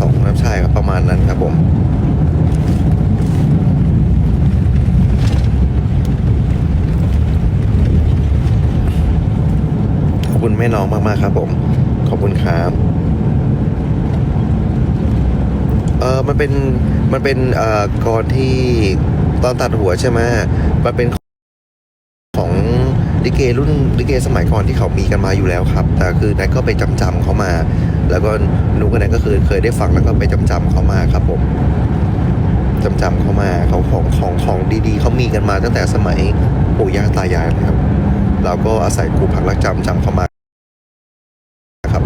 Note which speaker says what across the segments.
Speaker 1: สองนะใช่ครับประมาณนั้นครับผมขอบคุณแม่น้องมากๆครับผม ขอบคุณครับเออมันเป็นมันเป็นเอ่อก่อนที่ตอนตัดหัวใช่ไหมมันเป็นของลิเกรุ่นลิเกสมัยก่อนที่เขามีกันมาอยู่แล้วครับ แต่คือนัทก็ไปจำจำเขามา แล้วก็นุกกับนัทก็คือเคยได้ฟังแล้วก็ไปจำจำๆเขามาครับผมจำจำๆเขามาเขาของของของดีๆเขามีกันมาตั้งแต่สมัยปู่ย่าตายายนะครับเราก็อาศัยครูพักรักจำจำเขามาครับ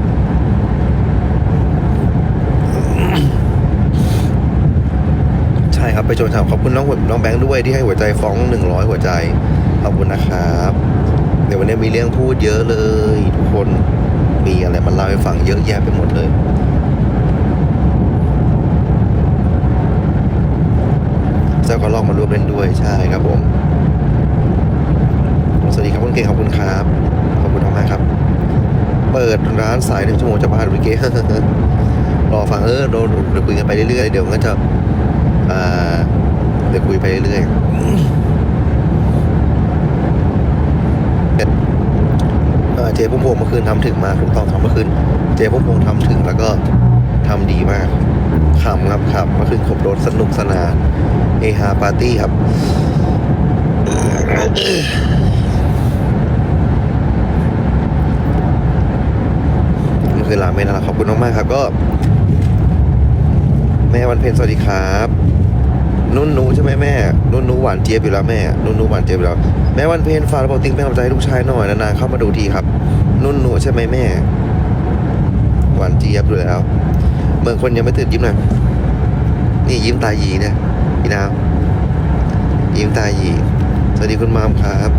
Speaker 1: ใช่ครับไปชมครับขอบคุณน้องน้องแบงค์ด้วยที่ให้หัวใจฟ้องหนึ่งร้อยหัวใจขอบคุณนะครับ เดี๋ยววันนี้มีเรื่องพูดเยอะเลยทุกคน มีอะไรมาเล่าให้ฟังเยอะแยะไปหมดเลยเจ้าก็ลอกมาร่วมเล่นด้วยใช่ครับผม สวัสดีครับคุณเก่งขอบคุณครับ ขอบคุณมากๆครับ เปิดร้านสายหนึ่งชั่วโมงจะพาดูลิเกรอฟังเออเดี๋ยวเดี๋ยวคุยกันไปเรื่อยๆเดี๋ยวก็จะอ่าเดี๋ยวคุยไปเรื่อยๆ เจ๊พุ่มพวงเมื่อคืนทำถึงมากถูกต้องครับเมื่อคืนเจ๊พุ่มพวงทำถึงแล้วก็ทำดีมากขำครับขำเมื่อคืนขบรถสนุกสนานเอฮาปาร์ตี้ครับมันคือราเมนนะครับขอบคุณมากๆครับก็ แม่วันเพ็ญสวัสดีครับ นุ่นนูใช่ไหมแม่นุ่นนูหวานเจี๊ยบอยู่แล้วแม่นุ่นนูหวานเจี๊ยบอยู่แล้วแม่วันเพ็ญฝากระเป๋าติ้งเป็นกำลังใจให้ลูกชายหน่อยนานๆเข้ามาดูทีครับ นุ่นนูใช่ไหมแม่ หวานเจี๊ยบอยู่แล้วเมืองคนยังไม่ตื่นยิ้มหน่อยนี่ยิ้มตายีเนี่ยพี่นาวยิ้มตายีสวัสดีคุณมามครับ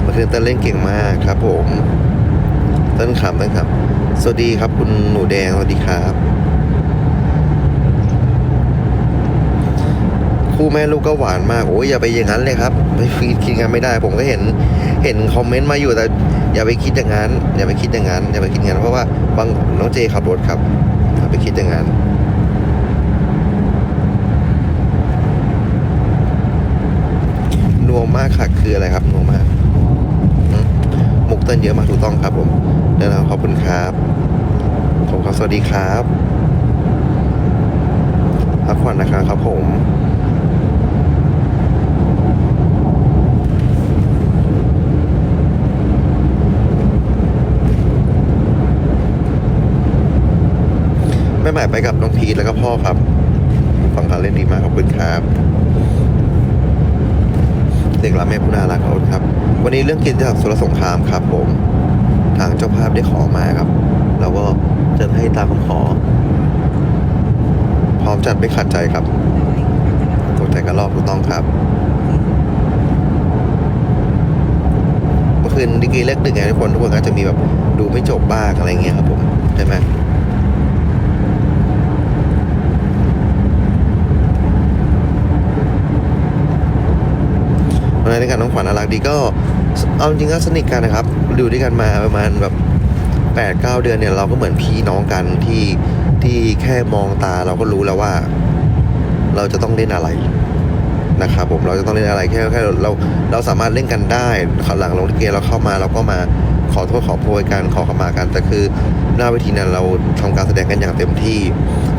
Speaker 1: เมื่อคืนเต้นเล่นเก่งมากครับผมเต้นขำเต้นขำสวัสดีครับคุณหนูแดงสวัสดีครับ คู่แม่ลูกก็หวานมากโอ้ยอย่าไปอย่างนั้นเลยครับไปฟีดคิดงานไม่ได้ ผมก็เห็นเห็นคอมเมนต์มาอยู่แต่อย่าไปคิดอย่างนั้นอย่าไปคิดอย่างนั้นอย่าไปคิดอย่างนั้นเพราะว่าบางน้องเจขับรถครับอย่าไปคิดอย่างนั้นนัวมากค่ะคืออะไรครับนัวมากมุกเต้นเยอะมากถูกต้องครับผมเดี๋ยวเราขอบคุณครับผมครับสวัสดีครับพักผ่อนนะครับครับผม ม่หมายไปกับน้องพีทแล้วก็พ่อครับฟังการเล่นดีมากขอบคุณครับเด็กละแม่ผู้น่ารักขอบคุณครับ วันนี้เรื่องกินจากสุรสงครามครับ ผมทางเจ้าภาพได้ขอมาครับเราก็จะให้ตามคำขอ พร้อมจัดไม่ขัดใจครับตกใจกระรอกถูกต้องครับเมื่อคืนดิกีเล็กดึกไงทุกคนทุกคนก็จะมีแบบดูไม่จบบ้างอะไรเงี้ยครับผมใช่ไหม วันนั้นด้วยกันน้องขวัญน่ารักดีก็เอาจริงก็สนิทกันนะครับอยู่ด้วยกันมาประมาณแบบแปดเก้าเดือนเนี่ยเราก็เหมือนพี่น้องกันที่ที่แค่มองตาเราก็รู้แล้วว่า เราจะต้องเล่นอะไรนะครับผมเราจะต้องเล่นอะไรแค่แค่เราเราสามารถเล่นกันได้หลังลงลิเกเราเข้ามาเราก็มาขอโทษขอโพยกันขอขมากันแต่คือหน้าเวทีนั้นเราทำการแสดงกันอย่างเต็มที่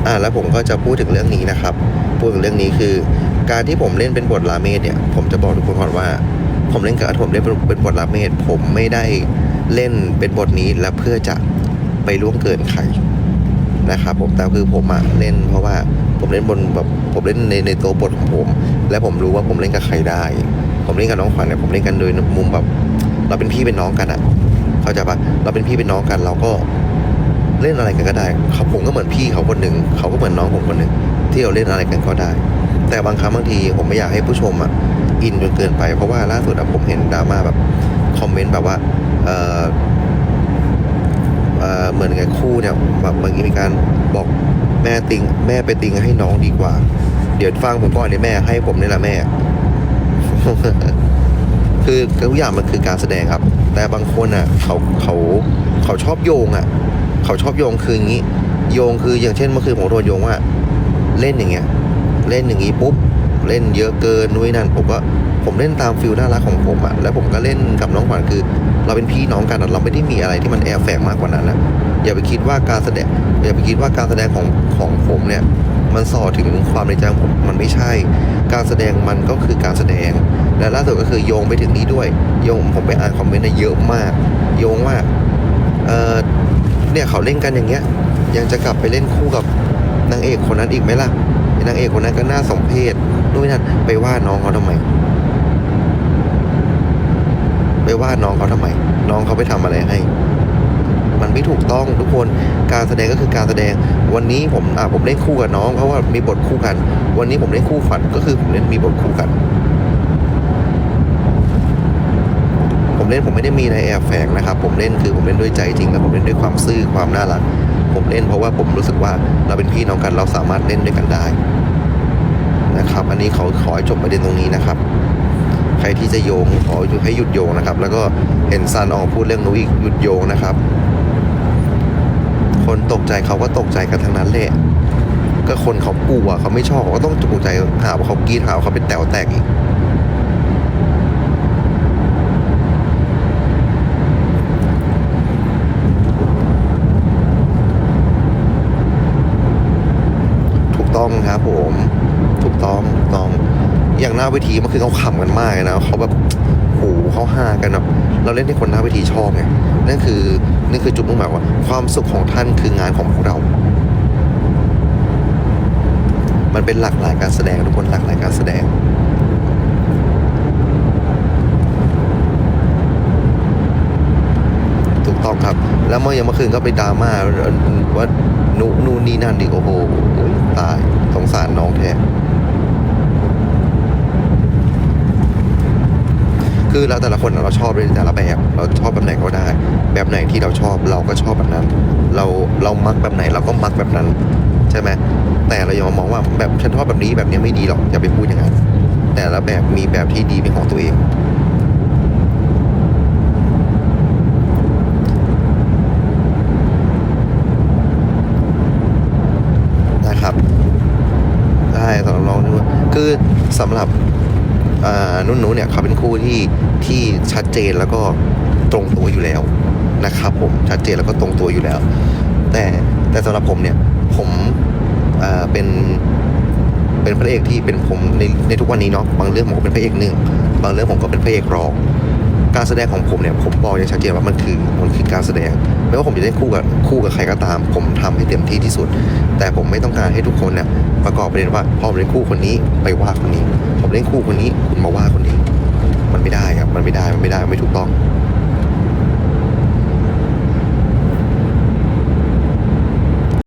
Speaker 1: อ่าแล้วผมก็จะพูดถึงเรื่องนี้นะครับ พูดถึงเรื่องนี้คือ การที่ผมเล่นเป็นบทลาเมดเนี่ย ผมจะบอกทุกคนก่อนว่า ผมเล่นกับผมเล่นเป็นบทลาเมดผมไม่ได้เล่นเป็นบทนี้แล้วเพื่อจะไปล่วงเกินใครนะครับผมแต่คือผมอะเล่นเพราะว่าผมเล่นบนแบบผมเล่นในในตัวบทของผม และผมรู้ว่าผมเล่นกับใครได้ ผมเล่นกับน้องขวัญเนี่ยผมเล่นกันโดยมุมแบบ เราเป็นพี่เป็นน้องกันอะเข้าใจปะเราเป็นพี่เป็นน้องกันเราก็เล่นอะไรกันก็ได้เขาผมก็เหมือนพี่เขาคนหนึ่งเขาก็เหมือนน้องผมคนหนึ่งที่เราเล่นอะไรกันก็ได้ แต่บางครั้งบางทีผมไม่อยากให้ผู้ชมอะอินจนเกินไป เพราะว่าล่าสุดอะผมเห็นดราม่าแบบคอมเมนต์แบบว่าเออเออเหมือนไงคู่เนี่ยแบบเมื่อกี้มีการบอกแม่ติงแม่ไปติงให้น้องดีกว่า เดี๋ยวฟังผมก่อนเดี๋ยแม่ให้ผมนี่แหละแม่ คือทุกอย่างมันคือการแสดงครับ แต่บางคนอะเขาเขาเขาชอบโยงอะ เขาชอบโยงคืออย่างนี้ โยงคืออย่างเช่นเมื่อคืนผมโดนโยงว่า เล่นอย่างเงี้ย เล่นอย่างนี้ปุ๊บเล่นเยอะเกินนู่นนั่นผมก็ผมเล่นตามฟิลน่ารักของผมอะแล้วผมก็เล่นกับน้องขวัญคือ เราเป็นพี่น้องกันเราไม่ได้มีอะไรที่มันแอบแฝงมากกว่านั้นนะอย่าไปคิดว่าการแสดงอย่าไปคิดว่าการแสดงของของผมเนี่ยมันส่อถึงความในใจผมมันไม่ใช่ การแสดงมันก็คือการแสดง และล่าสุดก็คือโยงไปถึงนี้ด้วย โยงผมไปอ่านคอมเมนต์เนี่ยเยอะมาก โยงว่าเออเนี่ยเขาเล่นกันอย่างเงี้ย ยังจะกลับไปเล่นคู่กับนางเอกคนนั้นอีกไหมล่ะ นางเอกคนนั้นก็น่าสมเพชนู่นนนั่นไปว่าน้องเขาทำไม ไปว่าน้องเขาทำไม น้องเขาไปทำอะไรให้ มันไม่ถูกต้องทุกคน การแสดงก็คือการแสดง วันนี้ผมอะผมเล่นคู่กับน้องเพราะว่ามีบทคู่กัน วันนี้ผมเล่นคู่ฝันก็คือผมเล่นมีบทคู่กัน ผมเล่นผมไม่ได้มีอะไรแอบแฝงนะครับ ผมเล่นคือผมเล่นด้วยใจจริงและผมเล่นด้วยความซื่อความน่ารัก ผมเล่นเพราะว่าผมรู้สึกว่าเราเป็นพี่น้องกันเราสามารถเล่นด้วยกันได้นะครับ อันนี้เขาขอให้จบประเด็นตรงนี้นะครับ ใครที่จะโยงขอให้หยุดโยงนะครับ แล้วก็เห็นซันออกพูดเรื่องนู้นอีกหยุดโยงนะครับ คนตกใจเขาก็ตกใจกันทั้งนั้นแหละก็คนเขากลัวเขาไม่ชอบเขาก็ต้องตกใจหาว่าเขากรีดหาว่าเขาเป็นแต๋วแตกอีก ถูกต้องครับผม ถูกต้องถูกต้อง อย่างหน้า เวทีมื่อคืนเขาขำกันมากเลยนะเขาแบบโหเขาฮากันแบบเราเล่นให้คนหน้าเวทีชอบไงนั่นคือนั่นคือจุดมุ่งหมายว่า ความสุขของท่านคืองานของพวกเรา มันเป็นหลากหลายการแสดงทุกคนหลากหลายการแสดงถูกต้องครับ แล้วเมื่อยังเมื่อคืนก็ไปดราม่าว่านูนู่นนี่นั่นดิโอ้โหตายสงสารน้องแท้ คือเราแต่ละคนเราชอบในแต่ละแบบ เราชอบแบบไหนก็ได้ แบบไหนที่เราชอบเราก็ชอบแบบนั้น เราเรามักแบบไหนเราก็มักแบบนั้น ใช่ไหมแต่เราอย่ามามองว่าแบบฉันชอบแบบนี้แบบนี้ไม่ดีหรอกอย่าไปพูดอย่างนั้นแต่ละแบบมีแบบที่ดีเป็นของตัวเองนะครับได้สำหรับน้องนุ่คือสำหรับ นุ่นหนูเนี่ยเขาเป็นคู่ที่ที่ชัดเจนแล้วก็ตรงตัวอยู่แล้วนะครับผมชัดเจนแล้วก็ตรงตัวอยู่แล้ว แต่แต่สำหรับผมเนี่ยผมเป็นเป็นพระเอกที่เป็นผมในในทุกวันนี้เนาะบางเรื่องผมก็เป็นพระเอกหนึ่งบางเรื่องผมก็เป็นพระเอกรองการแสดงของผมเนี่ยผมบอกอย่างชัดเจนว่ามันคือมันคือการแสดงไม่ว่าผมจะเล่นคู่กับคู่กับใครก็ตาม ผมทำให้เต็มที่ที่สุด แต่ผมไม่ต้องการให้ทุกคนเนี่ยประกอบประเด็นว่าพอเล่นคู่คนนี้ไปว่าคนนี้ ผมเล่นคู่คนนี้คุณมาว่าคนนี้ มันไม่ได้ครับ มันไม่ได้ มันไม่ได้ ไม่ถูกต้อง